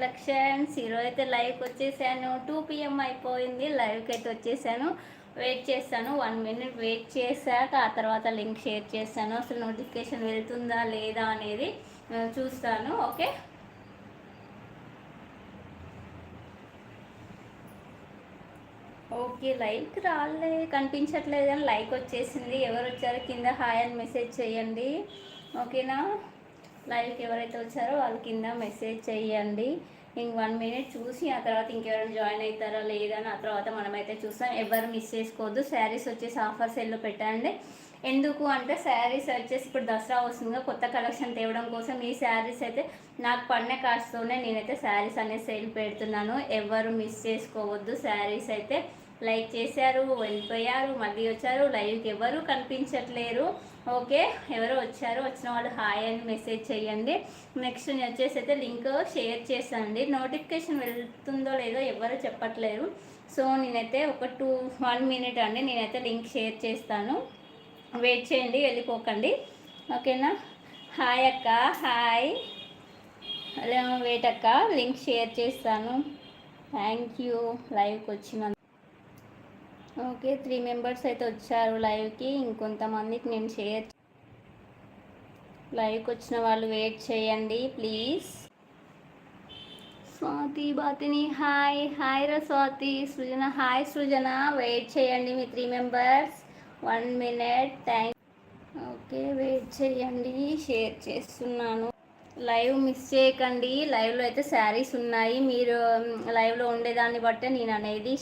Collections ఈరోజు అయితే లైవ్కి వచ్చేసాను. టూ పిఎం అయిపోయింది. లైవ్కి అయితే వచ్చేసాను. వెయిట్ చేస్తాను. వన్ మినిట్ వెయిట్ చేశాక ఆ తర్వాత లింక్ షేర్ చేస్తాను. అసలు నోటిఫికేషన్ వెళ్తుందా లేదా అనేది చూస్తాను. ఓకే ఓకే లైక్ రాలే. కనిపించట్లేదు కానీ లైక్ వచ్చేసింది. ఎవరు వచ్చారో కింద హాయ్ అని మెసేజ్ చేయండి. ఓకేనా లైవ్కి ఎవరైతే వచ్చారో వాళ్ళ కింద మెసేజ్ చేయండి. ఇంక వన్ మినిట్ చూసి ఆ తర్వాత ఇంకెవరైనా జాయిన్ అవుతారా లేదా ఆ తర్వాత మనమైతే చూస్తాం. ఎవరు మిస్ చేసుకోవద్దు. శారీస్ వచ్చేసి ఆఫర్ సెల్లో పెట్టండి. ఎందుకు అంటే శారీస్ వచ్చేసి ఇప్పుడు దసరా వస్తుందిగా కొత్త కలెక్షన్ తేవడం కోసం ఈ శారీస్ అయితే నాకు పడిన కాస్ట్తోనే నేనైతే శారీస్ అనేది సేల్ పెడుతున్నాను. ఎవరు మిస్ చేసుకోవద్దు. శారీస్ అయితే లైక్ చేశారు వెళ్ళిపోయారు మళ్ళీ వచ్చారు లైవ్కి ఎవరు కనిపించట్లేరు. ఓకే ఎవరు వచ్చారు వచ్చిన వాళ్ళు హాయ్ అని మెసేజ్ చేయండి. నెక్స్ట్ నేను వచ్చేసి అయితే లింక్ షేర్ చేస్తానండి. నోటిఫికేషన్ వెళ్తుందో లేదో ఎవరు చెప్పట్లేరు. సో నేనైతే ఒక టూ వన్ మినిట్ అండి నేనైతే లింక్ షేర్ చేస్తాను. వెయిట్ చేయండి వెళ్ళిపోకండి. ఓకేనా? హాయ్ అక్క హాయ్. వెయిట్ అక్క లింక్ షేర్ చేస్తాను. Thank you. లైవ్కి వచ్చినందుకు. ఓకే త్రీ మెంబర్స్ అయితే వచ్చారు లైవ్కి. ఇంకొంతమందికి నేను షేర్ లైవ్కి వచ్చిన వాళ్ళు వెయిట్ చేయండి ప్లీజ్. స్వాతి బాతిని హాయ్ హాయ్ రా స్వాతి. సృజన హాయ్ సృజన. వెయిట్ చేయండి మీ three members one minute thank okay wait చేయండి షేర్ చేస్తున్నాను. లైవ్ మిస్ చేయకండి. లైవ్లో అయితే శారీస్ ఉన్నాయి. మీరు లైవ్లో ఉండేదాన్ని బట్టే నేను అనేది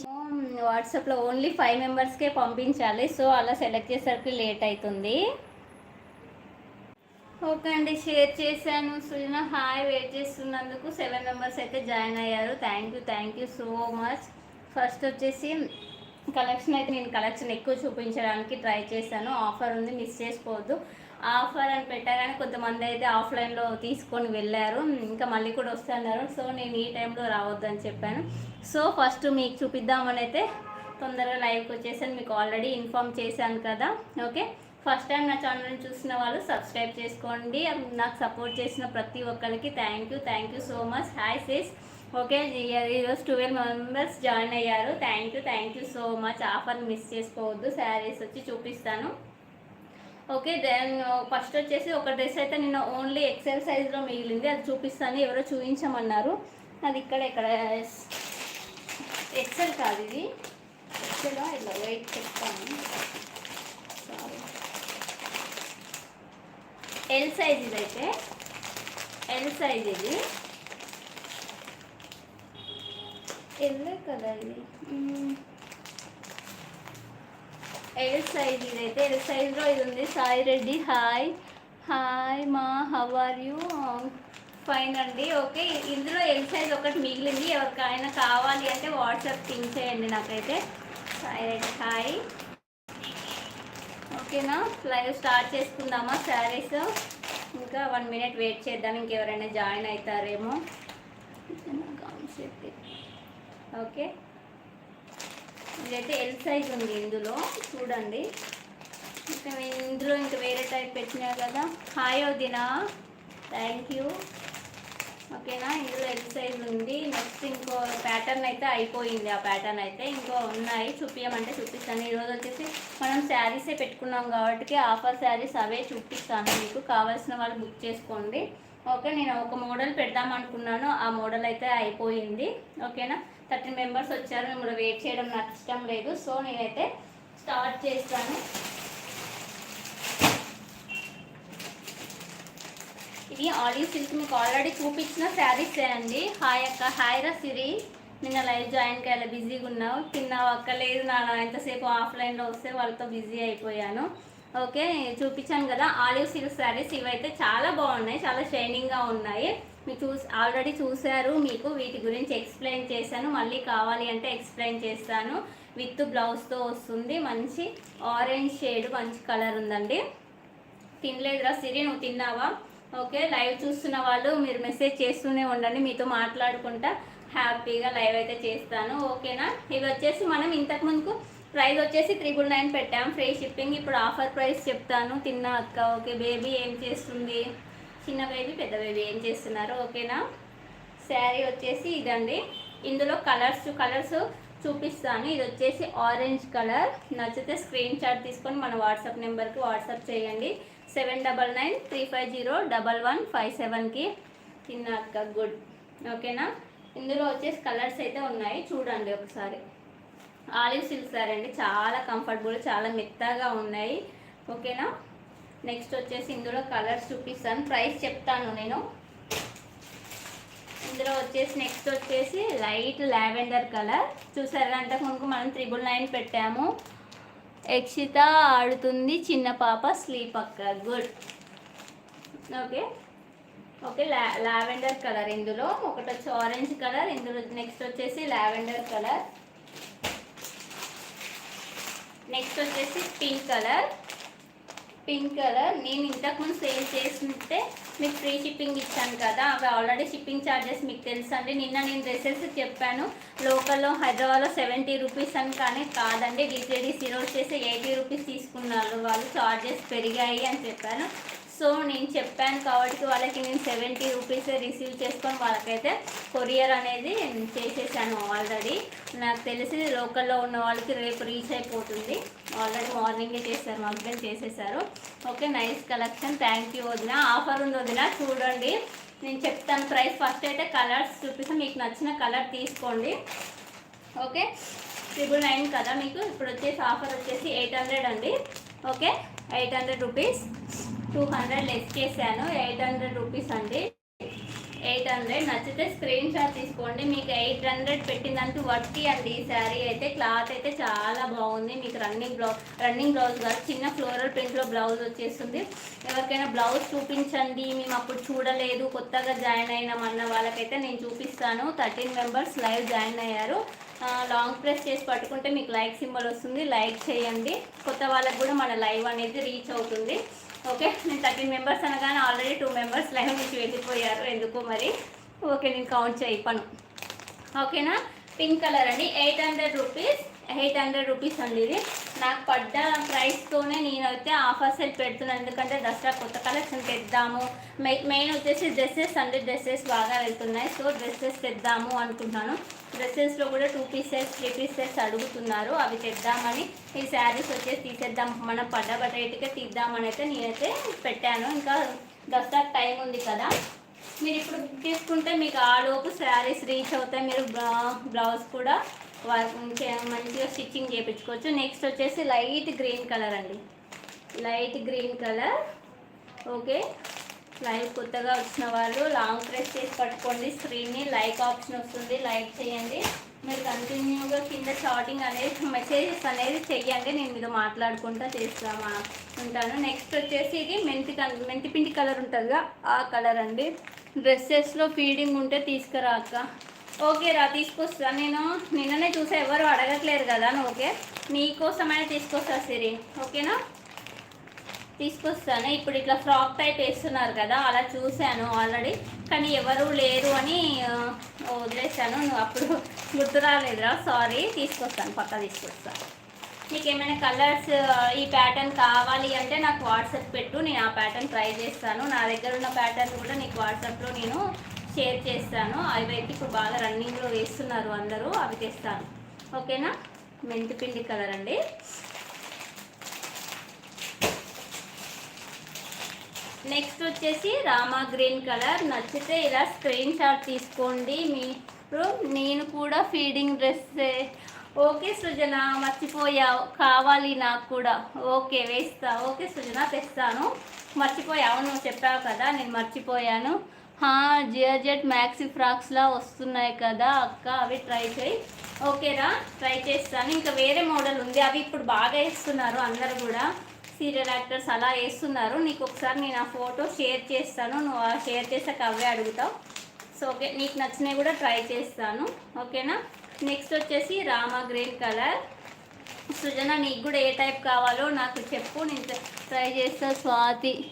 వాట్సాప్లో ఓన్లీ ఫైవ్ మెంబర్స్కే పంపించాలి. సో అలా సెలెక్ట్ చేసరికి లేట్ అవుతుంది ఓకే అండి షేర్ చేశాను. సుజన హాయ్. వెయిట్ చేస్తున్నందుకు సెవెన్ మెంబర్స్ అయితే జాయిన్ అయ్యారు. Thank you thank you so much. First వచ్చేసి కలెక్షన్ అయితే నేను కలెక్షన్ ఎక్కువ చూపించడానికి ట్రై చేశాను. ఆఫర్ ఉంది మిస్ చేసుకోవద్దు. ఆఫర్ అని పెట్టారని కొంతమంది అయితే ఆఫ్లైన్లో తీసుకొని వెళ్ళారు. ఇంకా మళ్ళీ కూడా వస్తున్నారు సో నేను ఈ టైంలో రావద్దని చెప్పాను. సో ఫస్ట్ మీకు చూపిద్దామని అయితే తొందరగా లైవ్కి వచ్చేసాను. మీకు ఆల్రెడీ ఇన్ఫామ్ చేశాను కదా. ఓకే ఫస్ట్ టైం నా ఛానల్ని చూసిన వాళ్ళు సబ్స్క్రైబ్ చేసుకోండి. నాకు సపోర్ట్ చేసిన ప్రతి ఒక్కరికి thank you thank you so much hi sis okay ఈరోజు ట్వెల్వ్ మెంబర్స్ జాయిన్ అయ్యారు. Thank you thank you so much offer miss చేసుకోవద్దు. శారీస్ వచ్చి చూపిస్తాను. ఓకే దెన్ ఫస్ట్ వచ్చేసి ఒక డ్రెస్ అయితే నిన్న ఓన్లీ ఎక్సెల్ సైజ్లో మిగిలింది. అది చూపిస్తాను. ఎవరో చూపించమన్నారు. అది ఇక్కడ ఇక్కడ ఎక్సెల్ కాదు ఇది. ఎక్సెల్ ఇలా వెయిట్ చెప్తాను. సారీ ఎల్ సైజ్ ఇదైతే. ఎల్ సైజ్ ఇది. ఎల్లే కదా ఇది. Hmm. ఎల్ సైజ్ ఇదైతే ఎల్ సైజ్లో ఇది ఉంది సాయి రెడ్డి హాయ్. హాయ్ మా హవ్ ఆర్ యూ? ఫైన్ అండి. ఓకే ఇందులో ఎల్ సైజ్ ఒకటి మిగిలింది. ఎవరికైనా కావాలి అంటే వాట్సాప్ పింక్ చేయండి నాకైతే. సాయి రెడ్డి హాయ్. ఓకేనా? లైవ్ స్టార్ట్ చేసుకుందామా శారీస్? ఇంకా వన్ మినిట్ వెయిట్ చేద్దాం. ఇంకెవరైనా జాయిన్ అవుతారేమో. ఓకే. ఇదైతే ఎల్ సైజ్ ఉంది ఇందులో. అండి ఇంకా ఇందులో ఇంకా వేరే టైప్ పెట్టినా కదా. హాయ్ వదినా. థ్యాంక్ యూ ఓకేనా ఇందులో ఎక్సర్సైజ్ ఉంది. నెక్స్ట్ ఇంకో ప్యాటర్న్ అయితే అయిపోయింది. ఆ ప్యాటర్న్ అయితే ఇంకో ఉన్నాయి. చూపించమంటే చూపిస్తాను. ఈరోజు వచ్చేసి మనం శారీసే పెట్టుకున్నాం కాబట్టి ఆఫర్ శారీస్ అవే చూపిస్తాను. మీకు కావాల్సిన వాళ్ళు బుక్ చేసుకోండి. ఓకే నేను ఒక మోడల్ పెడదాం అనుకున్నాను. ఆ మోడల్ అయితే అయిపోయింది. ఓకేనా థర్టీన్ మెంబర్స్ వచ్చారు. మిమ్మల్ని వెయిట్ చేయడం నాకు ఇష్టం లేదు. సో నేనైతే స్టార్ట్ చేస్తాను. ఇది ఆలివ్ సిల్క్ మీకు ఆల్రెడీ చూపించిన శారీస్ అండి. హాయ్ అక్క హాయ్ రా సిరి. నిన్న లైవ్ జాయిన్ కాలే బిజీగా ఉన్నావు. తిన్నావు అక్క? లేదు నాన్న ఎంతసేపు ఆఫ్లైన్లో వస్తే వాళ్ళతో బిజీ అయిపోయాను. ఓకే చూపించాను కదా ఆలివ్ సిల్క్ శారీస్ ఇవైతే చాలా బాగున్నాయి చాలా షైనింగ్గా ఉన్నాయి. మీరు చూసి ఆల్రెడీ చూశారు మీకు వీటి గురించి ఎక్స్ప్లెయిన్ చేశాను. మళ్ళీ కావాలి అంటే ఎక్స్ప్లెయిన్ చేస్తాను. విత్ బ్లౌజ్తో వస్తుంది. మంచి ఆరెంజ్ షేడ్ మంచి కలర్ ఉందండి. తినలేదురా సిరి నువ్వు తిన్నావా? ఓకే లైవ్ చూస్తున్న వాళ్ళు మీరు మెసేజ్ చేస్తూనే ఉండండి. మీతో మాట్లాడుకుంటా హ్యాపీగా లైవ్ అయితే చేస్తాను. ఓకేనా? ఇవి వచ్చేసి మనం ఇంతకుముందుకు ప్రైస్ వచ్చేసి త్రిబుల్ నైన్ పెట్టాం. ఫ్రీ షిప్పింగ్ ఇప్పుడు ఆఫర్ ప్రైస్ చెప్తాను. తిన్న అక్క ఓకే. బేబీ ఏం చేస్తుంది? చిన్న బేబీ పెద్ద బేబీ ఏం చేస్తున్నారు? ఓకేనా? శారీ వచ్చేసి ఇదండి. ఇందులో కలర్స్ కలర్స్ చూపిస్తాను. ఇది వచ్చేసి ఆరెంజ్ కలర్ నచ్చితే స్క్రీన్ షాట్ తీసుకొని మన వాట్సాప్ నెంబర్కి వాట్సాప్ చేయండి. Seven double nine three five zero double one five సెవెన్కి తిన్నాక గుడ్ ఓకేనా ఇందులో వచ్చేసి కలర్స్ అయితే ఉన్నాయి. చూడండి ఒకసారి. ఆలివ్ సిల్క్ సారీ అండి చాలా కంఫర్టబుల్ చాలా మెత్తగా ఉన్నాయి. ఓకేనా నెక్స్ట్ వచ్చేసి ఇందులో కలర్స్ చూపిస్తాను. ప్రైస్ చెప్తాను నేను. ఇందులో వచ్చేసి నెక్స్ట్ వచ్చేసి లైట్ లావెండర్ కలర్ చూసారు అంతకు ముందు మనం త్రిబుల్ నైన్ పెట్టాము. యక్షిత ఆడుతుంది చిన్న పాప స్లీప్ అక్క. గుడ్ ఓకే ఓకే లా లావెండర్ కలర్ ఇందులో. ఒకటి వచ్చి ఆరెంజ్ కలర్ ఇందులో నెక్స్ట్ వచ్చేసి లావెండర్ కలర్ నెక్స్ట్ వచ్చేసి పింక్ కలర్ పింక్ కలర్ నేను ఇంతకుముందు సేల్ చేస్తుంటే మీకు ఫ్రీ షిప్పింగ్ ఇచ్చాను కదా అవి ఆల్రెడీ షిప్పింగ్ ఛార్జెస్ మీకు తెలుసు అండి నిన్న నేను డ్రెస్సెస్ చెప్పాను లోకల్లో హైదరాబాద్లో సెవెంటీ రూపీస్ అని కానీ కాదండి. డిటీడీసీలో వచ్చేసి ఎయిటీ రూపీస్ తీసుకున్నారు వాళ్ళు. ఛార్జెస్ పెరిగాయి అని చెప్పాను. సో నేను చెప్పాను కాబట్టి వాళ్ళకి నేను సెవెంటీ రూపీస్ రిసీవ్ చేసుకొని వాళ్ళకైతే కొరియర్ అనేది చేసేసాను ఆల్రెడీ. నాకు తెలిసి లోకల్లో ఉన్న వాళ్ళకి రేపు రీచ్ అయిపోతుంది. ఆల్రెడీ మార్నింగే చేశారు మా హస్బెండ్ చేసేసారు. Okay nice collection. Thank you వదిన. ఆఫర్ ఉంది వదిన చూడండి. నేను చెప్తాను ప్రైస్. ఫస్ట్ అయితే కలర్స్ చూపిస్తాను మీకు నచ్చిన కలర్ తీసుకోండి. ఓకే ట్రిపుల్ నైన్ కదా మీకు. ఇప్పుడు వచ్చేసి ఆఫర్ వచ్చేసి ఎయిట్ హండ్రెడ్ అండి. Okay eight hundred rupees. Two hundred less చేశాను ఎయిట్ హండ్రెడ్ రూపీస్ అండి. ఎయిట్ హండ్రెడ్ నచ్చితే స్క్రీన్ షాట్ తీసుకోండి. మీకు ఎయిట్ హండ్రెడ్ పెట్టిందంటూ వట్టి అండి ఈ శారీ అయితే. క్లాత్ అయితే చాలా బాగుంది. మీకు రన్నింగ్ బ్లౌజ్ రన్నింగ్ బ్లౌజ్ కాదు చిన్న ఫ్లోరల్ ప్రింట్లో బ్లౌజ్ వచ్చేస్తుంది. ఎవరికైనా బ్లౌజ్ చూపించండి. మేము అప్పుడు చూడలేదు. కొత్తగా జాయిన్ అయినామన్న వాళ్ళకైతే నేను చూపిస్తాను. థర్టీన్ మెంబర్స్ లైవ్ జాయిన్ అయ్యారు. లాంగ్ ప్రెస్ చేసి పట్టుకుంటే మీకు లైక్ సింబల్ వస్తుంది. లైక్ చేయండి. కొత్త వాళ్ళకి కూడా మన లైవ్ అనేది రీచ్ అవుతుంది. ఓకే నేను థర్టీన్ మెంబర్స్ అనగానే ఆల్రెడీ టూ మెంబర్స్ లైవ్ నుంచి వెళ్ళిపోయారు. ఎందుకు మరి? ఓకే నేను కౌంట్ చేయపను ఓకేనా? పింక్ కలర్ అండి eight hundred rupees. Eight hundred rupees అండి ఇది. నాకు పడ్డ ప్రైస్తోనే నేనైతే ఆఫర్ సెట్ పెడుతున్నాను ఎందుకంటే దసరా కొత్త కలెక్షన్ తెద్దాము. మెయిన్ వచ్చేసి డ్రెస్సెస్ అండి. డ్రెస్సెస్ బాగా వెళ్తున్నాయి. సో డ్రెస్సెస్ తెద్దాము అనుకుంటున్నాను. డ్రెస్సెస్లో కూడా టూ పీసెస్ త్రీ పీసెస్ అడుగుతున్నారు. అవి తెద్దామని ఈ శారీస్ వచ్చేసి తీసేద్దాం. మనం పడ్డ రేటుకే తీద్దామని అయితే నేనైతే పెట్టాను. ఇంకా దసరా టైం ఉంది కదా. మీరు ఇప్పుడు బుక్ చేసుకుంటే మీకు ఆ లోపు శారీస్ రీచ్ అవుతాయి. మీరు బ్లౌజ్ కూడా మంచిగా స్టిచ్చింగ్ చేయించుకోవచ్చు. నెక్స్ట్ వచ్చేసి లైట్ గ్రీన్ కలర్ అండి. Light green colour. Okay. Live కొత్తగా వచ్చిన వాళ్ళు లాంగ్ ప్రెస్ చేసి పట్టుకోండి. స్క్రీన్ని లైక్ ఆప్షన్ వస్తుంది. లైక్ చేయండి. మీరు కంటిన్యూగా కింద షార్టింగ్ అనేది మెసేజెస్ అనేది చెయ్యండి. నేను మీతో మాట్లాడుకుంటా చేస్తామా ఉంటాను. నెక్స్ట్ వచ్చేసి ఇది మెంతి కలర్ మెంతి పిండి కలర్ ఉంటుందిగా. ఆ కలర్ అండి. డ్రెస్సెస్లో ఫీడింగ్ ఉంటే తీసుకురా అక్క. ఓకే రా తీసుకొస్తా. నేను నిన్ననే చూసా ఎవరు అడగట్లేరు కదా నువ్వు ఓకే? నీకోసమైనా తీసుకొస్తా సిరి. ఓకేనా? తీసుకొస్తాను. ఇప్పుడు ఇట్లా ఫ్రాక్ టైప్ వేస్తున్నారు కదా అలా చూశాను ఆల్రెడీ. కానీ ఎవరు లేరు అని వదిలేశాను. నువ్వు అప్పుడు గుర్తు రాలేదురా. సారీ తీసుకొస్తాను. పక్క తీసుకొస్తాను నీకు ఏమైనా కలర్స్ ఈ ప్యాటర్న్ కావాలి అంటే నాకు వాట్సాప్ పెట్టు. నేను ఆ ప్యాటర్న్ ట్రై చేస్తాను. నా దగ్గర ఉన్న ప్యాటర్న్ కూడా నీకు వాట్సాప్లో నేను షేర్ చేస్తాను. అవి అయితే ఇప్పుడు బాగా రన్నింగ్లో వేస్తున్నారు అందరూ. అవి తెస్తాను. ఓకేనా? మెంతిపిండి కలర్ అండి. నెక్స్ట్ వచ్చేసి రామా గ్రీన్ కలర్ నచ్చితే ఇలా స్క్రీన్ షాట్ తీసుకోండి మీరు. నేను కూడా ఫీడింగ్ డ్రెస్ ఓకే సృజన మర్చిపోయావు. కావాలి నాకు కూడా. ఓకే వేస్తా. ఓకే సృజన తెస్తాను. మర్చిపోయావు నువ్వు చెప్పావు కదా నేను మర్చిపోయాను. హా మ్యాక్సీ ఫ్రాక్స్లా వస్తున్నాయి కదా అక్క. అవి ట్రై చేయి. ఓకేరా ట్రై చేస్తాను. ఇంకా వేరే మోడల్ ఉంది. అవి ఇప్పుడు బాగా వేస్తున్నారు అందరు కూడా. సీరియల్ యాక్టర్స్ అలా వేస్తున్నారు. నీకు ఒకసారి నేను ఆ ఫోటో షేర్ చేస్తాను. నువ్వు ఆ షేర్ చేసాక అవే అడుగుతావు. సో ఓకే నీకు నచ్చినవి కూడా ట్రై చేస్తాను. ఓకేనా నెక్స్ట్ వచ్చేసి రామా గ్రీన్ కలర్. సృజన నీకు కూడా ఏ టైప్ కావాలో నాకు చెప్పు. నేను ట్రై చేస్తా స్వాతి.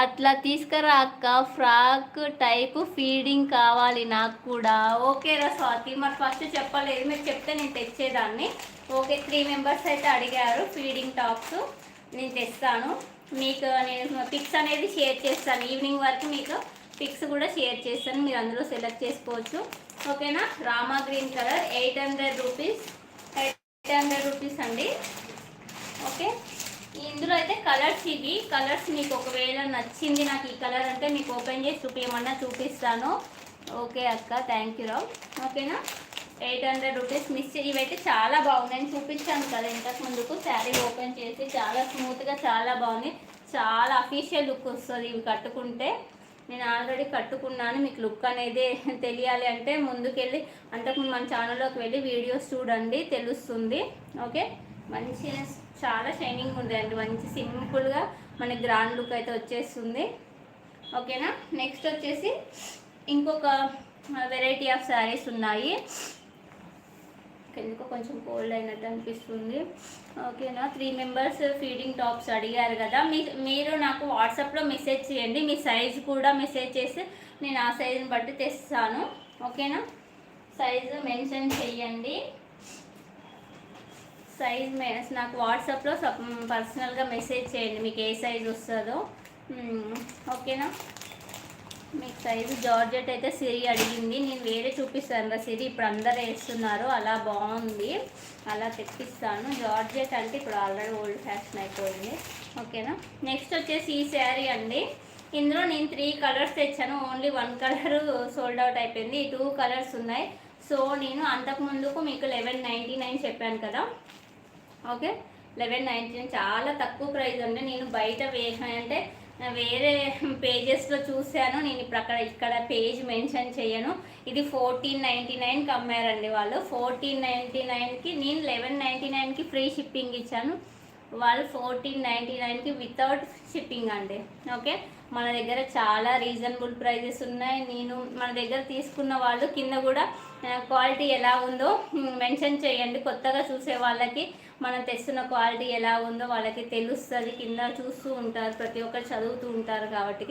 అట్లా తీసుకురా అక్క ఫ్రాక్ టైప్ ఫీడింగ్ కావాలి నాకు కూడా. ఓకే రా స్వాతి మరి ఫస్ట్ చెప్పలేదు మీరు చెప్తే నేను తెచ్చేదాన్ని. ఓకే త్రీ మెంబర్స్ అయితే అడిగారు ఫీడింగ్ టాప్స్. నేను తెస్తాను. మీకు నేను పిక్స్ అనేది షేర్ చేస్తాను. ఈవినింగ్ వరకు మీకు పిక్స్ కూడా షేర్ చేస్తాను. మీరు అందులో సెలెక్ట్ చేసుకోవచ్చు. ఓకేనా? Rama green colour eight hundred rupees. Eight hundred rupees అండి. కలర్స్ ఇవి. కలర్స్ మీకు ఒకవేళ నచ్చింది నాకు ఈ కలర్ అంటే మీకు ఓపెన్ చేసి చూపించమన్నా చూపిస్తాను. ఓకే అక్క థ్యాంక్ యూ రావు ఓకేనా? ఎయిట్ హండ్రెడ్ రూపీస్ మిస్ ఇవైతే చాలా బాగున్నాయి. నేను చూపించాను కదా ఇంతకు ముందుకు. శారీ ఓపెన్ చేసి చాలా స్మూత్గా చాలా బాగుంది. చాలా అఫీషియల్ లుక్ వస్తుంది ఇవి కట్టుకుంటే. నేను ఆల్రెడీ కట్టుకున్నాను. మీకు లుక్ అనేది తెలియాలి అంటే ముందుకెళ్ళి అంతకుముందు మన ఛానల్లోకి వెళ్ళి వీడియోస్ చూడండి తెలుస్తుంది. ఓకే? మంచి చాలా షైనింగ్ ఉంది అండి. మంచి సింపుల్గా మనకి గ్రాండ్ లుక్ అయితే వచ్చేస్తుంది. ఓకేనా? నెక్స్ట్ వచ్చేసి ఇంకొక వెరైటీ ఆఫ్ శారీస్ ఉన్నాయి. ఎందుకో కొంచెం కోల్డ్ అయినట్టు అనిపిస్తుంది. ఓకేనా? త్రీ మెంబర్స్ ఫీడింగ్ టాప్స్ అడిగారు కదా. మీ మీరు నాకు వాట్సాప్లో మెసేజ్ చేయండి. మీ సైజ్ కూడా మెసేజ్ చేసి నేను ఆ సైజుని బట్టి తెస్తాను. ఓకేనా? సైజు మెన్షన్ చేయండి. సైజ్ మే నాకు వాట్సాప్లో పర్సనల్గా మెసేజ్ చేయండి. మీకు ఏ సైజ్ వస్తుందో. ఓకేనా మీకు సైజు జార్జెట్ అయితే సిరి అడిగింది. నేను వేరే చూపిస్తాను రా సిరి ఇప్పుడు అందరు వేస్తున్నారు. అలా బాగుంది. అలా తెప్పిస్తాను. జార్జెట్ అంటే ఇప్పుడు ఆల్రెడీ ఓల్డ్ ఫ్యాషన్ అయిపోయింది. ఓకేనా నెక్స్ట్ వచ్చేసి ఈ శారీ అండి. ఇందులో నేను త్రీ కలర్స్ తెచ్చాను. Only one colour sold out అయిపోయింది. ఈ టూ కలర్స్ ఉన్నాయి. సో నేను అంతకు ముందుకు మీకు లెవెన్ నైంటీ నైన్ చెప్పాను కదా. ఓకే? లెవెన్ నైంటీ చాలా తక్కువ ప్రైస్ ఉండే నేను బయట అంటే వేరే పేజెస్లో చూశాను. నేను ఇప్పుడు అక్కడ ఇక్కడ పేజ్ మెన్షన్ చేయను. ఇది ఫోర్టీన్ నైంటీ నైన్కి అమ్మారండి వాళ్ళు. ఫోర్టీన్ నైంటీ నైన్కి నేను లెవెన్ నైంటీ నైన్కి ఫ్రీ షిప్పింగ్ ఇచ్చాను. వాళ్ళు ఫోర్టీన్ నైంటీ నైన్కి వితౌట్ షిప్పింగ్ అండి. ఓకే? మన దగ్గర చాలా రీజనబుల్ ప్రైజెస్ ఉన్నాయి. నేను మన దగ్గర తీసుకున్న వాళ్ళు కింద కూడా క్వాలిటీ ఎలా ఉందో మెన్షన్ చేయండి. కొత్తగా చూసే వాళ్ళకి మనం తెస్తున్న క్వాలిటీ ఎలా ఉందో వాళ్ళకి తెలుస్తుంది. కింద చూస్తూ ఉంటారు ప్రతి ఒక్కరు చదువుతూ ఉంటారు కాబట్టి.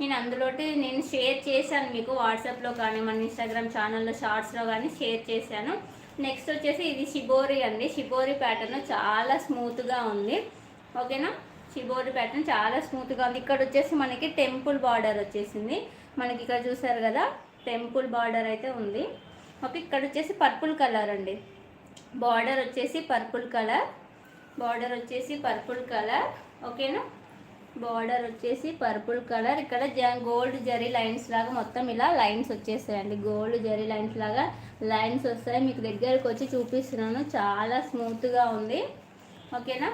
నేను అందులోటి నేను షేర్ చేశాను మీకు వాట్సాప్లో కానీ మన ఇన్స్టాగ్రామ్ ఛానల్లో షార్ట్స్లో కానీ షేర్ చేశాను. నెక్స్ట్ వచ్చేసి ఇది షిబోరి అండి. షిబోరి ప్యాటర్న్ చాలా స్మూత్గా ఉంది. ఓకేనా? షిబోరి ప్యాటర్న్ చాలా స్మూత్గా ఉంది. ఇక్కడ వచ్చేసి మనకి టెంపుల్ బార్డర్ వచ్చేసింది. మనకి ఇక్కడ చూసారు కదా? టెంపుల్ బార్డర్ అయితే ఉంది. ఓకే ఇక్కడ వచ్చేసి పర్పుల్ కలర్ అండి. బార్డర్ వచ్చేసి పర్పుల్ కలర్. బార్డర్ వచ్చేసి పర్పుల్ కలర్. ఓకేనా? బార్డర్ వచ్చేసి పర్పుల్ కలర్. ఇక్కడ జ- గోల్డ్ జరీ లైన్స్ లాగా మొత్తం ఇలా లైన్స్ వచ్చేస్తాయండి. గోల్డ్ జరీ లైన్స్ లాగా లైన్స్ వస్తాయి. మీకు దగ్గరకు వచ్చి చూపిస్తున్నాను. చాలా స్మూత్గా ఉంది. ఓకేనా?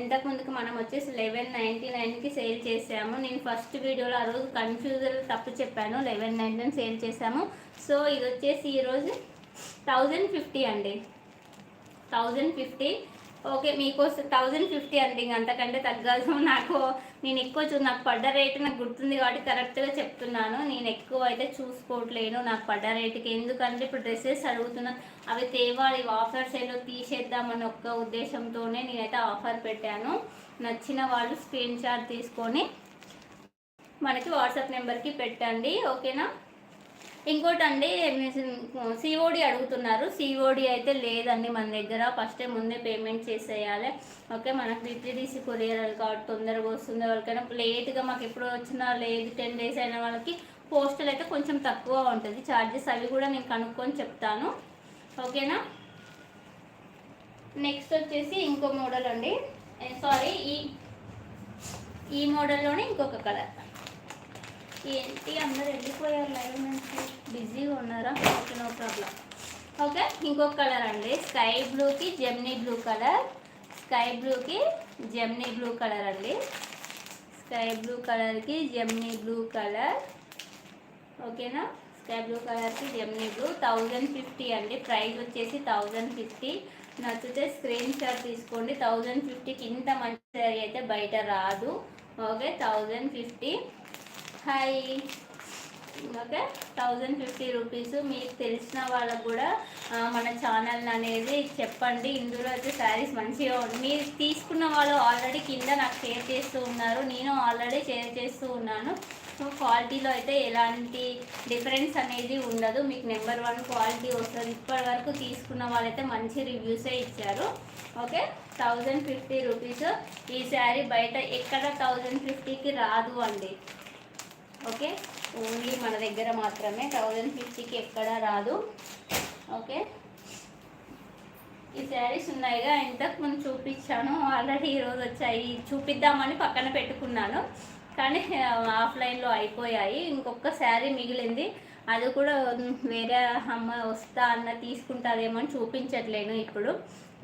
ఇంతకుముందుకు మనం వచ్చేసి లెవెన్ నైంటీ నైన్కి సేల్ చేసాము నేను ఫస్ట్ వీడియోలో ఆ రోజు కన్ఫ్యూజన్ తప్పు చెప్పాను. లెవెన్ నైన్టీ సేల్ చేసాము సో ఇది వచ్చేసి ఈరోజు థౌజండ్ ఫిఫ్టీ అండి. థౌజండ్ ఫిఫ్టీ ఓకే మీకోసం థౌజండ్ ఫిఫ్టీ అండి. ఇంక అంతకంటే తగ్గదు నాకు నేను ఎక్కువ చూ నాకు పడ్డ రేటు నాకు గుర్తుంది కాబట్టి కరెక్ట్గా చెప్తున్నాను. నేను ఎక్కువ అయితే చూసుకోవట్లేను నాకు పడ్డ రేటుకి ఎందుకంటే ఇప్పుడు డ్రెస్సెస్ అడుగుతున్నాను అవి తేవాలి ఆఫర్స్ ఏదో తీసేద్దామన్న ఒక్క ఉద్దేశంతోనే నేనైతే ఆఫర్ పెట్టాను. నచ్చిన వాళ్ళు స్క్రీన్ షాట్ తీసుకొని మనకి వాట్సాప్ నెంబర్కి పెట్టండి. ఓకేనా? ఇంకోటి అండి సిఓడి అడుగుతున్నారు. సిఓడి అయితే లేదండి మన దగ్గర. ఫస్ట్ ముందే పేమెంట్ చేసేయాలి. ఓకే మనకు డిప్యూటీసీ కొరియర్ కాబట్టి తొందరగా వస్తుంది. వాళ్ళకైనా లేట్గా మాకు ఎప్పుడు వచ్చినా లేదు టెన్ డేస్ అయిన వాళ్ళకి పోస్టల్ అయితే కొంచెం తక్కువ ఉంటుంది. ఛార్జెస్ అవి కూడా నేను కనుక్కొని చెప్తాను. ఓకేనా నెక్స్ట్ వచ్చేసి ఇంకో మోడల్ అండి. Eh, సారీ ఈ ఈ మోడల్లోనే ఇంకొక కలర్ ఏంటి? అందరు వెళ్ళిపోయారు లైవ్ నుంచి. బిజీగా ఉన్నారా? Okay no problem. ఓకే ఇంకొక కలర్ అండి. స్కై బ్లూకి జెమ్నీ బ్లూ కలర్ స్కై బ్లూకి జెమ్నీ బ్లూ కలర్ అండి. స్కై బ్లూ కలర్కి జెమ్నీ బ్లూ కలర్ ఓకేనా? స్కై బ్లూ కలర్కి జెమ్నీ బ్లూ. థౌజండ్ ఫిఫ్టీ అండి. ప్రైస్ వచ్చేసి థౌజండ్ ఫిఫ్టీ. నచ్చితే స్క్రీన్ షాట్ తీసుకోండి. థౌజండ్ ఫిఫ్టీకి ఇంత మంచి శారీ అయితే బయట రాదు. Okay thousand fifty. Hi okay thousand fifty rupees మీకు తెలిసిన వాళ్ళకు కూడా మన ఛానల్ అనేది చెప్పండి. ఇందులో అయితే శారీస్ మంచిగా ఉంది మీరు తీసుకున్న వాళ్ళు ఆల్రెడీ కింద నాకు షేర్ చేస్తూ ఉన్నారు. నేను ఆల్రెడీ షేర్ చేస్తూ ఉన్నాను. సో క్వాలిటీలో అయితే ఎలాంటి డిఫరెన్స్ అనేది ఉండదు. మీకు నెంబర్ వన్ క్వాలిటీ వస్తుంది. ఇప్పటి వరకు తీసుకున్న వాళ్ళైతే మంచి రివ్యూసే ఇచ్చారు. ఓకే థౌజండ్ ఫిఫ్టీ రూపీస్ ఈ శారీ బయట ఎక్కడ థౌజండ్ ఫిఫ్టీకి రాదు అండి. ఓకే? ఓన్లీ మన దగ్గర మాత్రమే థౌజండ్ ఫిఫ్టీకి ఎక్కడ రాదు. ఓకే? ఈ శారీస్ ఉన్నాయిగా ఇంతకు ముందు చూపించాను. ఆల్రెడీ ఈరోజు వచ్చాయి. చూపిద్దామని పక్కన పెట్టుకున్నాను. కానీ ఆఫ్లైన్లో అయిపోయాయి. ఇంకొక శారీ మిగిలింది. అది కూడా వేరే అమ్మ వస్తా అన్న తీసుకుంటారేమో అని చూపించట్లేను ఇప్పుడు.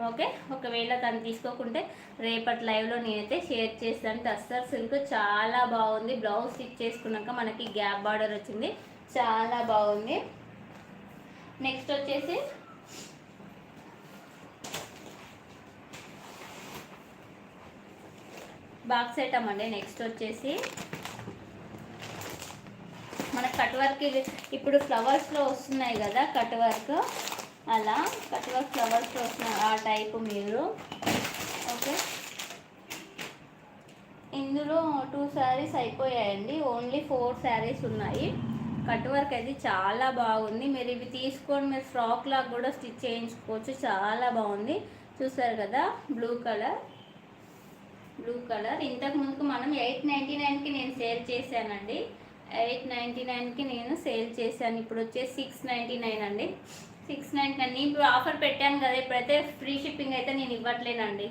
ఓకే? ఒకవేళ తను తీసుకోకుంటే రేపటి లైవ్లో నేనైతే షేర్ చేస్తాను. టస్సర్ సిల్క్ చాలా బాగుంది. బ్లౌజ్ స్టిచ్ చేసుకున్నాక మనకి గ్యాప్ బార్డర్ వచ్చింది. చాలా బాగుంది. నెక్స్ట్ వచ్చేసి బాక్స్ ఐటమ్ అండి. నెక్స్ట్ వచ్చేసి మన కట్ వర్క్ ఇప్పుడు ఫ్లవర్స్లో వస్తున్నాయి కదా కట్ వర్క్ అలా కట్ వర్క్ ఫ్లవర్స్ వస్తున్నాయి ఆ టైపు మీరు. ఓకే. ఇందులో టూ శారీస్ అయిపోయాయండి. ఓన్లీ ఫోర్ శారీస్ ఉన్నాయి. కట్ వర్క్ అయితే చాలా బాగుంది. మీరు ఇవి తీసుకొని మీరు ఫ్రాక్ లాగా కూడా స్టిచ్ చేయించుకోవచ్చు. చాలా బాగుంది. చూసారు కదా? Blue colour. Blue colour. ఇంతకు ముందుకు మనం ఎయిట్ నైంటీ నైన్కి నేను సేల్ చేశానండి. ఎయిట్ నైంటీ నైన్కి నేను సేల్ చేశాను. ఇప్పుడు వచ్చేసి సిక్స్ నైంటీ నైన్ అండి. సిక్స్ నైన్ కానీ ఇప్పుడు ఆఫర్ పెట్టాను కదా ఇప్పుడైతే ఫ్రీ షిప్పింగ్ అయితే నేను ఇవ్వట్లేనండి.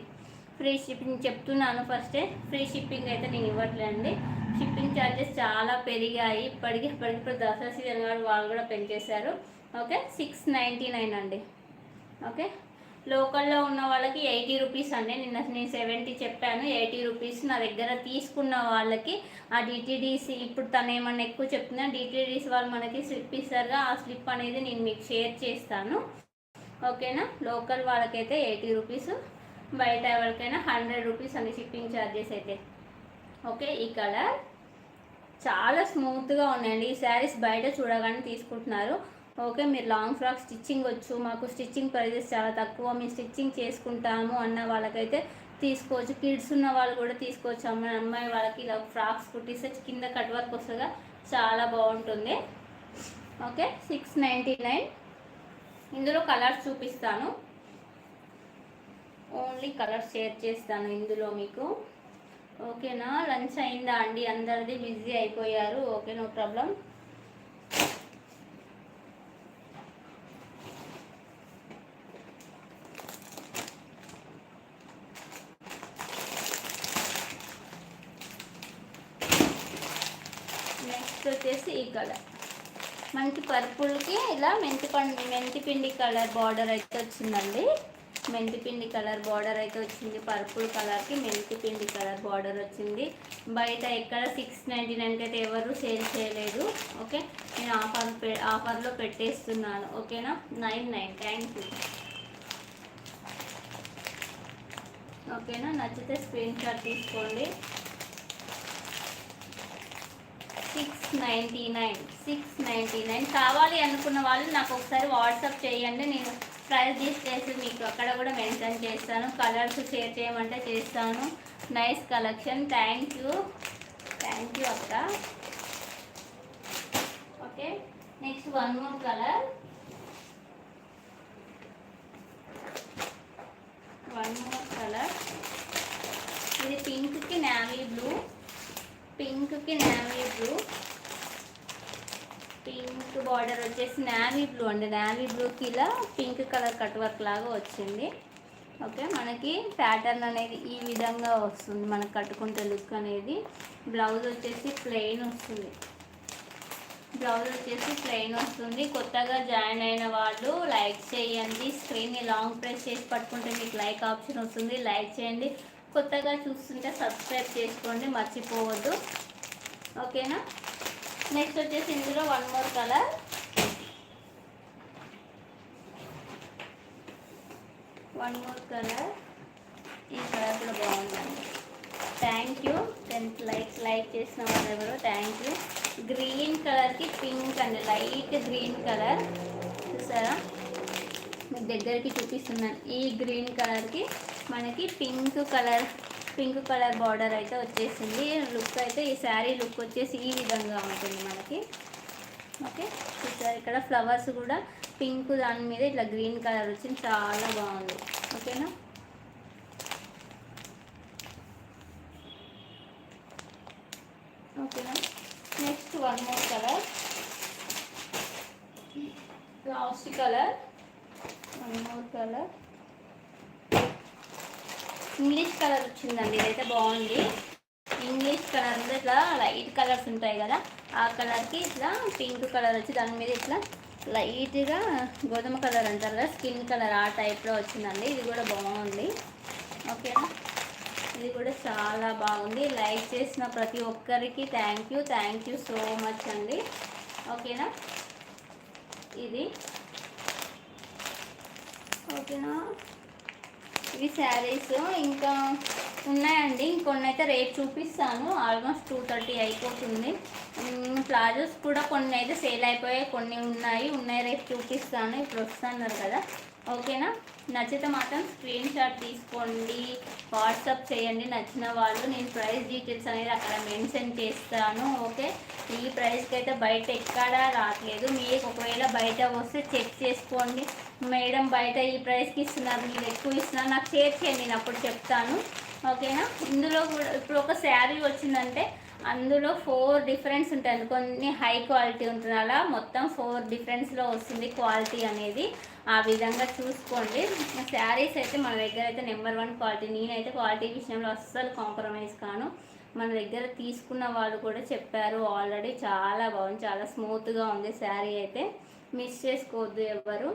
ఫ్రీ షిప్పింగ్ చెప్తున్నాను ఫస్టే. ఫ్రీ షిప్పింగ్ అయితే నేను ఇవ్వట్లేనండి. షిప్పింగ్ ఛార్జెస్ చాలా పెరిగాయి. ఇప్పటికి ఇప్పటికి ఇప్పుడు దసరా సీజన్ వాళ్ళు వాళ్ళు కూడా పెంచేశారు. ఓకే? సిక్స్ నైంటీ నైన్ అండి. ఓకే? లోకల్లో ఉన్న వాళ్ళకి ఎయిటీ రూపీస్ అండి. నిన్న నేను సెవెంటీ చెప్పాను. ఎయిటీ రూపీస్ నా దగ్గర తీసుకున్న వాళ్ళకి ఆ డిటీడీసీ ఇప్పుడు తను ఏమన్నా ఎక్కువ చెప్తున్నా డిటీడీసీ వాళ్ళు మనకి స్లిప్ ఇస్తారుగా. ఆ స్లిప్ అనేది నేను మీకు షేర్ చేస్తాను. ఓకేనా? లోకల్ వాళ్ళకైతే ఎయిటీ రూపీస్ బయట ఎవరికైనా హండ్రెడ్ రూపీస్ అండి షిప్పింగ్ ఛార్జెస్ అయితే. ఓకే? ఈ కలర్ చాలా స్మూత్గా ఉన్నాయండి. ఈ శారీస్ బయట చూడగానే తీసుకుంటున్నారు. ఓకే మీరు లాంగ్ ఫ్రాక్ స్టిచ్చింగ్ వచ్చు మాకు స్టిచ్చింగ్ ప్రైజెస్ చాలా తక్కువ మేము స్టిచ్చింగ్ చేసుకుంటాము అన్న వాళ్ళకైతే తీసుకోవచ్చు. కిడ్స్ ఉన్న వాళ్ళు కూడా తీసుకోవచ్చు. అమ్మాయి అమ్మాయి వాళ్ళకి ఇలా ఫ్రాక్స్ కుట్టిస్తే కింద కట్ వర్క్ వస్తుందిగా చాలా బాగుంటుంది. Okay six ninety nine. ఇందులో కలర్స్ చూపిస్తాను. ఓన్లీ కలర్స్ షేర్ చేస్తాను ఇందులో మీకు. ఓకేనా? లంచ్ అయిందా అండి? అందరిది బిజీ అయిపోయారు. ఓకే నో ప్రాబ్లం నెక్స్ట్ వచ్చేసి ఈ కలర్. మనకి పర్పుల్కి ఇలా మెంతి పండు మెంతి పిండి కలర్ బార్డర్ అయితే వచ్చిందండి. మెంతి పిండి కలర్ బార్డర్ అయితే వచ్చింది. పర్పుల్ కలర్కి మెంతి పిండి కలర్ బార్డర్ వచ్చింది. బయట ఎక్కడ సిక్స్ నైంటీ నైన్కి అయితే ఎవరు సేల్ చేయలేదు. ఓకే? నేను ఆఫర్ పె ఆఫర్లో పెట్టేస్తున్నాను. ఓకేనా? Nine nine. Thank you. ఓకేనా? నచ్చితే స్క్రీన్ షాట్ తీసుకోండి. Six ninety nine six ninety nine కావాలి అనుకున్న వాళ్ళు నాకు ఒకసారి వాట్సాప్ చేయండి. నేను ప్రైస్ చేసి మీకు అక్కడ కూడా మెన్షన్ చేస్తాను. కలర్స్ షేర్ చేయమంటే చేస్తాను. Nice collection thank you thank you అక్క. Okay next one more colour one more colour ఇది పింక్కి నావీ బ్లూ. పింక్కి నావీ బ్లూ. పింక్ బార్డర్ వచ్చేసి నావీ బ్లూ అండి. నావీ బ్లూకి ఇలా పింక్ కలర్ కట్ వర్క్ లాగా వచ్చింది. ఓకే మనకి ప్యాటర్న్ అనేది ఈ విధంగా వస్తుంది. మనకు కట్టుకుంటే లుక్ అనేది బ్లౌజ్ వచ్చేసి ప్లెయిన్ వస్తుంది. బ్లౌజ్ వచ్చేసి ప్లెయిన్ వస్తుంది. కొత్తగా జాయిన్ అయిన వాళ్ళు లైక్ చేయండి. స్క్రీన్ని లాంగ్ ప్రెస్ చేసి పట్టుకుంటే మీకు లైక్ ఆప్షన్ వస్తుంది. లైక్ చేయండి. కొత్తగా చూస్తుంటే సబ్స్క్రైబ్ చేసుకోండి మర్చిపోవద్దు. ఓకేనా? నెక్స్ట్ వచ్చేసి ఇందులో one more colour one more colour ఈ కలర్ కూడా బాగుందండి. Thank you tenth likes like చేసిన వాళ్ళు ఎవరు థ్యాంక్ యూ గ్రీన్ కలర్కి పింక్ అండి లైట్ గ్రీన్ కలర్ చూసారా? మీకు దగ్గరికి చూపిస్తున్నాను. ఈ గ్రీన్ కలర్కి మనకి pink colour pink colour border అయితే వచ్చేసింది. లుక్ అయితే ఈ శారీ లుక్ వచ్చేసి ఈ విధంగా ఉంటుంది మనకి. ఓకే? చూసారు ఇక్కడ ఫ్లవర్స్ కూడా పింక్ దాని మీద ఇట్లా గ్రీన్ కలర్ వచ్చింది. చాలా బాగుంది. ఓకేనా? ఓకేనా? Next one more colour. Last colour. One more colour. English colour వచ్చిందండి ఇదైతే బాగుంది. ఇంగ్లీష్ కలర్ ఇట్లా లైట్ కలర్స్ ఉంటాయి కదా ఆ కలర్కి ఇట్లా పింక్ కలర్ వచ్చి దాని మీద ఇట్లా లైట్గా గోధుమ కలర్ అంటారు కదా స్కిన్ కలర్ ఆ టైప్లో వచ్చిందండి ఇది కూడా బాగుంది. ఓకేనా ఇది కూడా చాలా బాగుంది లైక్ చేసిన ప్రతి ఒక్కరికి thank you thank you so much అండి. ఓకేనా ఇది. ఓకేనా ఇవి శారీస్ ఇంకా ఉన్నాయండి. ఇంకొన్ని అయితే రేపు చూపిస్తాను. ఆల్మోస్ట్ టూ థర్టీ అయిపోతుంది. ప్లాజోస్ కూడా కొన్ని అయితే సేల్ అయిపోయాయి కొన్ని ఉన్నాయి. ఉన్నాయి రేపు చూపిస్తాను. ఇప్పుడు వస్తున్నారు కదా. ఓకేనా? నచ్చితే మాత్రం స్క్రీన్ షాట్ తీసుకోండి వాట్సాప్ చేయండి నచ్చిన వాళ్ళు. నేను ప్రైస్ డీటెయిల్స్ అనేది అక్కడ మెన్షన్ చేస్తాను ఓకే? ఈ ప్రైస్కి అయితే బయట ఎక్కడా రావట్లేదు మీకు ఒకవేళ బయట వస్తే చెక్ చేసుకోండి. మేడం బయట ఈ ప్రైస్కి ఇస్తున్నారు మీరు ఎక్కువ ఇస్తున్నారు నాకు షేర్ చేయండి నేను అప్పుడు చెప్తాను. ఓకేనా? ఇందులో కూడా ఇప్పుడు ఒక శారీ వచ్చిందంటే అందులో ఫోర్ డిఫరెన్స్ ఉంటుంది కొన్ని హై క్వాలిటీ ఉంటుంది. అలా మొత్తం ఫోర్ డిఫరెన్స్లో వస్తుంది క్వాలిటీ అనేది. ఆ విధంగా చూసుకోండి. శారీస్ అయితే మన దగ్గర అయితే నెంబర్ వన్ క్వాలిటీ నేనైతే క్వాలిటీ విషయంలో అస్సలు కాంప్రమైజ్ కాను. మన దగ్గర తీసుకున్న వాళ్ళు కూడా చెప్పారు. ఆల్రెడీ చాలా బాగుంది. చాలా స్మూత్గా ఉంది శారీ అయితే. మిస్ చేసుకోవద్దు ఎవరు.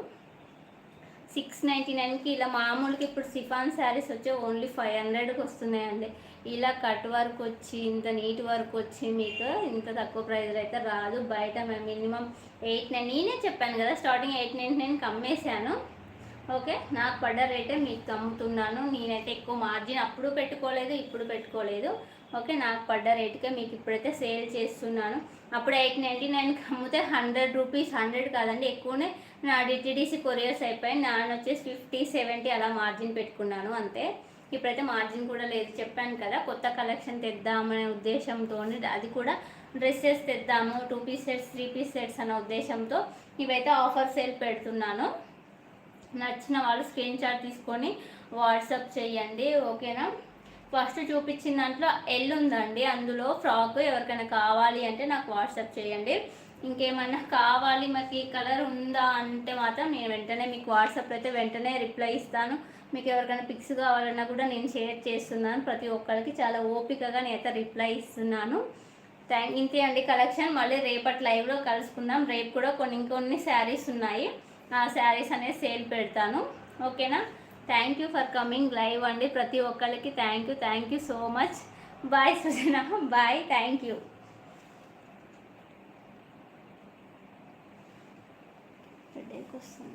సిక్స్ నైంటీ నైన్కి ఇలా మామూలుగా ఇప్పుడు సిఫాన్ శారీస్ వచ్చి ఓన్లీ ఫైవ్ హండ్రెడ్కి వస్తున్నాయండి. ఇలా కట్ వర్క్ వచ్చి ఇంత నీట్ వర్క్ వచ్చి మీకు ఇంత తక్కువ ప్రైజ్లో అయితే రాదు. బయట మేము మినిమం ఎయిట్ నైన్ నేనే చెప్పాను కదా స్టార్టింగ్ ఎయిట్ నైన్ నైన్కి అమ్మేశాను ఓకే నాకు పడ్డ రేటే మీకు అమ్ముతున్నాను నేనైతే ఎక్కువ మార్జిన్ అప్పుడు పెట్టుకోలేదు ఇప్పుడు పెట్టుకోలేదు. ఓకే నాకు పడ్డ రేటుకే మీకు ఇప్పుడైతే సేల్ చేస్తున్నాను. అప్పుడు ఎయిట్ నైంటీ నైన్కి అమ్మితే హండ్రెడ్ రూపీస్ హండ్రెడ్ కాదండి ఎక్కువనే నా డిటిడిసి కొరియర్స్ అయిపోయి నాన్న వచ్చేసి ఫిఫ్టీ సెవెంటీ అలా మార్జిన్ పెట్టుకున్నాను అంతే. ఇప్పుడైతే మార్జిన్ కూడా లేదు. చెప్పాను కదా కొత్త కలెక్షన్ తెద్దామనే ఉద్దేశంతో అది కూడా dresses తెద్దాము two piece sets three piece sets అనే ఉద్దేశంతో ఇవైతే ఆఫర్ సేల్ పెడుతున్నాను. నచ్చిన వాళ్ళు స్క్రీన్ షాట్ తీసుకొని వాట్సాప్ చేయండి. ఓకేనా? ఫస్ట్ చూపించిన దాంట్లో ఎల్ ఉందండి. అందులో ఫ్రాక్ ఎవరికైనా కావాలి అంటే నాకు వాట్సాప్ చేయండి. ఇంకేమన్నా కావాలి మాకు ఈ కలర్ ఉందా అంటే మాత్రం నేను వెంటనే మీకు వాట్సాప్ అయితే వెంటనే రిప్లై ఇస్తాను. మీకు ఎవరికైనా పిక్స్ కావాలన్నా కూడా నేను షేర్ చేస్తున్నాను. ప్రతి ఒక్కరికి చాలా ఓపికగా నేనైతే రిప్లై ఇస్తున్నాను. థ్యాంక్ ఇంతే అండి కలెక్షన్. మళ్ళీ రేపటి లైవ్లో కలుసుకుందాం. రేపు కూడా కొన్ని ఇంకొన్ని శారీస్ ఉన్నాయి. ఆ శారీస్ అనేది సేల్ పెడతాను. ఓకేనా? Thank you for coming live అండి. ప్రతి ఒక్కరికి thank you. Thank you so much. Bye Sujana. Bye. Thank you. వస్తుంది